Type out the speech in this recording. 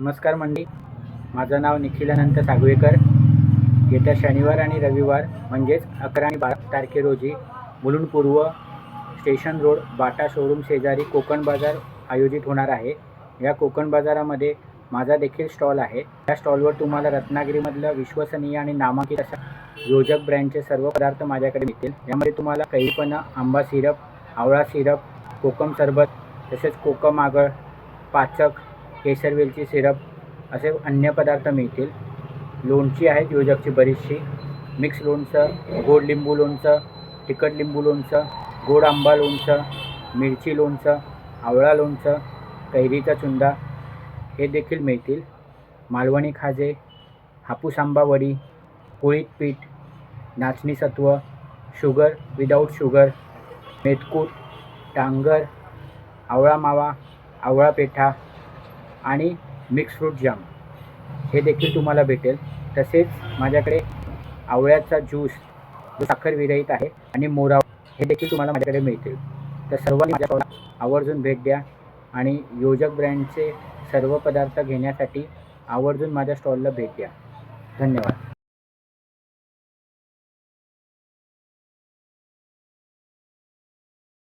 नमस्कार मंडी माझं नाव निखिल अनंत सागवेकर. येत्या शनिवार आणि रविवार म्हणजेच अकरा आणि बारा तारखे रोजी मुलुंड पूर्व स्टेशन रोड बाटा शोरूम शेजारी कोकण बाजार आयोजित होणार आहे. या कोकण बाजारामध्ये माझा देखील स्टॉल आहे. या स्टॉलवर तुम्हाला रत्नागिरीमधलं विश्वसनीय आणि नामांकित अशा योजक ब्रँडचे सर्व पदार्थ माझ्याकडे मिळतील. यामध्ये तुम्हाला कैरीपणा आंबा सिरप आवळा सिरप कोकम सरबत तसेच कोकम आगळ पाचक केसर वेलची सिरप असे अन्य पदार्थ मिळतील. लोणची आहेत योजकची बरीचशी. मिक्स लोणचं गोड लिंबू लोणचं तिखट लिंबू लोणचं गोड आंबा लोणचं मिरची लोणचं आवळा लोणचं कैरीचा चुंदा हे देखील मिळतील. मालवणी खाजे हापूस आंबा वडी पोळीत पीठ नाचणी सत्व शुगर विदाऊट शुगर मेथकूट डांगर आवळा मावा आवळा पेठा आणि मिक्स फ्रूट जाम हे देखील तुम्हाला भेटेल. तसेच माझ्याकडे आवळ्याचा ज्यूस जो साखर विरहित आहे आणि मोराव हे देखील तुम्हाला माझ्याकडे मिळतील. तर सर्वांनी माझ्या आवर्जून भेट द्या आणि योजक ब्रँडचे सर्व पदार्थ घेण्यासाठी आवर्जून माझ्या स्टॉलला भेट द्या. धन्यवाद.